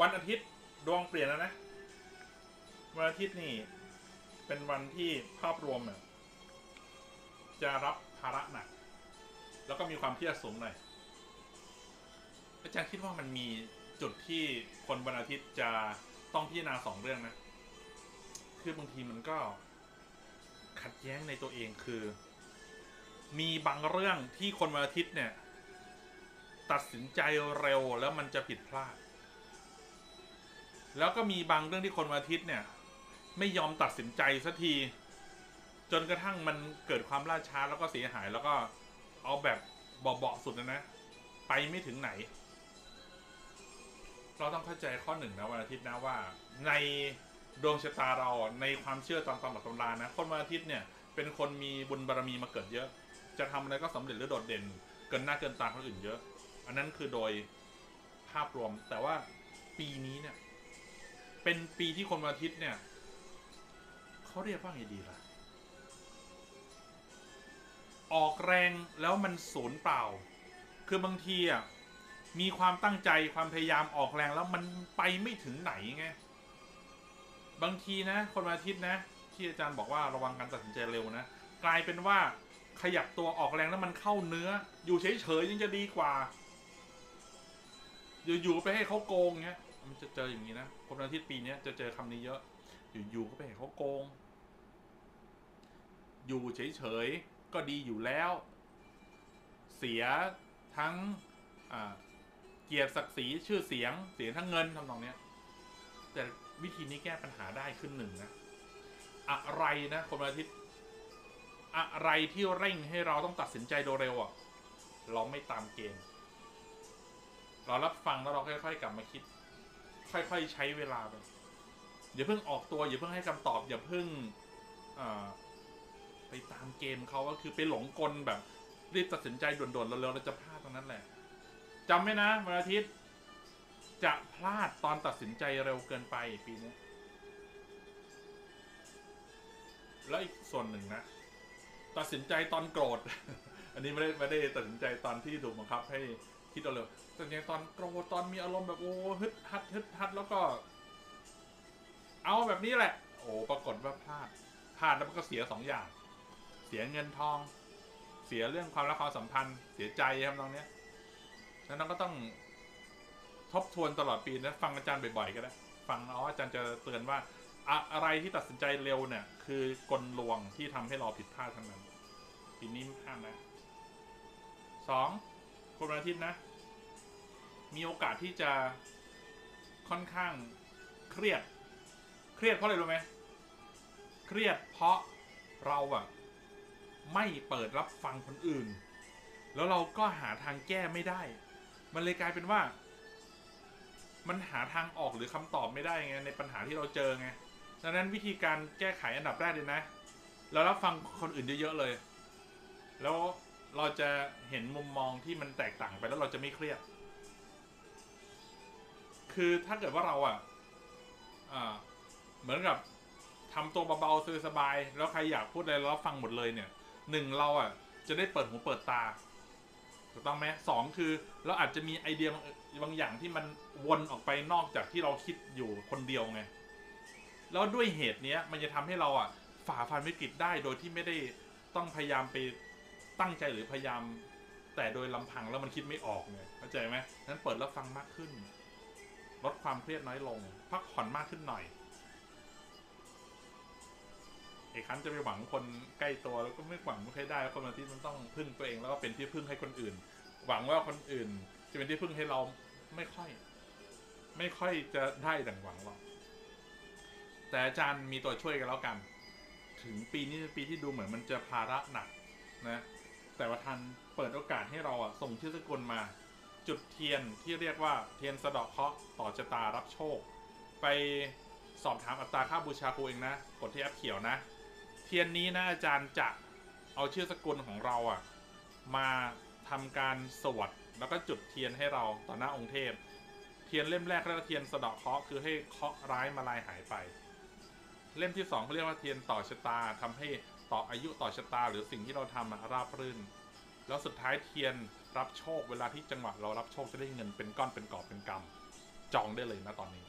วันอาทิตย์ดวงเปลี่ยนแล้วนะ วันอาทิตย์นี่ เป็นวันที่ภาพรวมเนี่ยจะรับภาระหนัก แล้วก็มีความเครียดสูงหน่อยอาจารย์คิดว่ามันมีจุดที่คนวันอาทิตย์จะต้องพิจารณาสองเรื่องนะ คือบางทีมันก็ขัดแย้งในตัวเองคือ มีบางเรื่องที่คนวันอาทิตย์เนี่ย ตัดสินใจเร็วแล้วมันจะผิดพลาด แล้วก็มีบางเรื่องที่คนวันอาทิตย์เนี่ย ไม่ยอมตัดสินใจสักที จนกระทั่งมันเกิดความล่าช้าแล้วก็เสียหายแล้วก็เอาแบบเบาๆสุดนะนะ ไปไม่ถึงไหน เราต้องเข้าใจข้อหนึ่งนะวันอาทิตย์นะว่า ในดวงชะตาเราในความเชื่อตามตำรับตำรานะ คนวันอาทิตย์เนี่ยเป็นคนมีบุญบารมีมาเกิดเยอะ จะทำอะไรก็สำเร็จหรือโดดเด่น เกินหน้าเกินตาคนอื่นเยอะ อันนั้นคือโดยภาพรวมแต่ว่าปีนี้เนี่ย เป็นปีที่คนวันอาทิตย์เนี่ย เขาเรียกว่าไงดีล่ะ ออกแรงแล้วมันสูญเปล่า คือบางทีอะมีความตั้งใจความพยายามออกแรงแล้วมันไปไม่ถึงไหนไง บางทีนะ คนวันอาทิตย์นะ ที่อาจารย์บอกว่าระวังการตัดสินใจเร็วนะ กลายเป็นว่าขยับตัวออกแรงแล้วมันเข้าเนื้อ อยู่เฉยๆยังจะดีกว่า อยู่ๆไปให้เขาโกงเงี้ย มันจะเจออย่างนี้นะคนวันอาทิตย์ปีเนี้ยจะเจอคำนี้เยอะ อยู่ๆก็ไปให้เขาโกง อยู่เฉยๆก็ดีอยู่แล้ว เสียทั้งอ่าเกียรติศักดิ์ศรีชื่อเสียง เสียทั้งเงินทำนองเนี้ย แต่วิธีนี้แก้ปัญหาได้ขึ้นหนึ่งนะ อะไรนะคนวันอาทิตย์ อะไรที่เร่งให้เราต้องตัดสินใจโดยเร็วอะ เราไม่ตามเกณฑ์เรารับฟังแล้วเราค่อย ๆ กลับมาคิด ค่อยๆใช้เวลาไปอย่าเพิ่งออกตัว อย่าเพิ่งให้คำตอบ อย่าเพิ่งอไปตามเกมเขาก็คือไปหลงกลแบบ รีบตัดสินใจด่วนๆเร็วๆเราจะพลาดตรงนั้นแหละจำไว้นะวันอาทิตย์จะพลาดตอนตัดสินใจเร็วเกินไปปีนี้แล้วอีกส่วนหนึ่งนะ ตัดสินใจตอนโกรธ อันนี้ไม่ได้ไม่ได้ตัดสินใจตอนที่ถูกบังคับให้ คิดเอาเร็วตัดสินใจตอนโกรธตอนมีอารมณ์แบบโอ้ฮึดฮัดฮึดฮัดแล้วก็ เอาแบบนี้แหละ โอ้ปรากฏว่าพลาดพลาดแล้วมันก็เสียสองอย่าง เสียเงินทอง เสียเรื่องความรักความสัมพันธ์ เสียใจครับตรงเนี้ยฉะนั้นก็ต้องทบทวนตลอดปีนะฟังอาจารย์บ่อยๆก็ได้ฟังอาอาจารย์จะเตือนว่าอะอะไรที่ตัดสินใจเร็วเนี่ย คือกลลวงที่ทำให้เราผิดพลาดทั้งนั้น ปีนี้ไม่พลาดนะสอง คนวันอาทิตย์นะ มีโอกาสที่จะค่อนข้างเครียด เครียดเพราะอะไรรู้ไหมเครียดเพราะเราอะไม่เปิดรับฟังคนอื่น แล้วเราก็หาทางแก้ไม่ได้ มันเลยกลายเป็นว่า มันหาทางออกหรือคำตอบไม่ได้ไงในปัญหาที่เราเจอไงดังนั้นวิธีการแก้ไขอันดับแรกเลยนะ เรารับฟังคนอื่นเยอะๆเลย แล้ว เราจะเห็นมุมมองที่มันแตกต่างไปแล้วเราจะไม่เครียด คือถ้าเกิดว่าเราอะอ่าเหมือนกับทำตัวเบาๆสบาย แล้วใครอยากพูดอะไรเราฟังหมดเลยเนี่ยหนึ่งเราอะ จะได้เปิดหูเปิดตาถูกต้องไหมสองคือเราอาจจะมีไอเดียบางอย่างที่มันวนออกไปนอกจากที่เราคิดอยู่คนเดียวไงแล้วด้วยเหตุเนี้ยมันจะทำให้เราอะฝ่าฟันวิกฤตได้โดยที่ไม่ได้ต้องพยายามไป ตั้งใจหรือพยายาม แต่โดยลำพังแล้วมันคิดไม่ออกไงเข้าใจไหมนั้นเปิดรับฟังมากขึ้น ลดความเครียดน้อยลง พักผ่อนมากขึ้นหน่อยไอ้คันจะไปหวังคนใกล้ตัวแล้วก็ไม่หวังไม่ค่อยได้แล้วคนบางที่มันต้องพึ่งตัวเองแล้วก็เป็นที่พึ่งให้คนอื่น หวังว่าคนอื่น จะเป็นที่พึ่งให้เราไม่ค่อย ไม่ค่อยจะได้ดังหวังหรอกแต่อาจารย์มีตัวช่วยกันแล้วกัน ถึงปีนี้ปีที่ดูเหมือนมันจะภาระหนักนะ แต่ว่าท่านเปิดโอกาสให้เราอะส่งชื่อสกุลมา จุดเทียนที่เรียกว่าเทียนสะเดาะเคราะห์ต่อชะตารับโชค ไปสอบถามอัตราค่าบูชาครูเองนะกดที่แอปเขียวนะ เทียนนี้นะอาจารย์จะเอาชื่อสกุลของเราอะมาทำการสวดแล้วก็จุดเทียนให้เราต่อหน้าองค์เทพ เทียนเล่มแรกเรียกว่าเทียนสะเดาะเคราะห์คือให้เคราะห์ร้ายมาลายหายไป เล่มที่สองเขาเรียกว่าเทียนต่อชะตาทำให้ ต่ออายุต่อชะตาหรือสิ่งที่เราทำอะราบรื่น แล้วสุดท้ายเทียนรับโชคเวลาที่จังหวะเรารับโชคจะได้เงินเป็นก้อนเป็นกอบเป็นกำจองได้เลยนะตอนนี้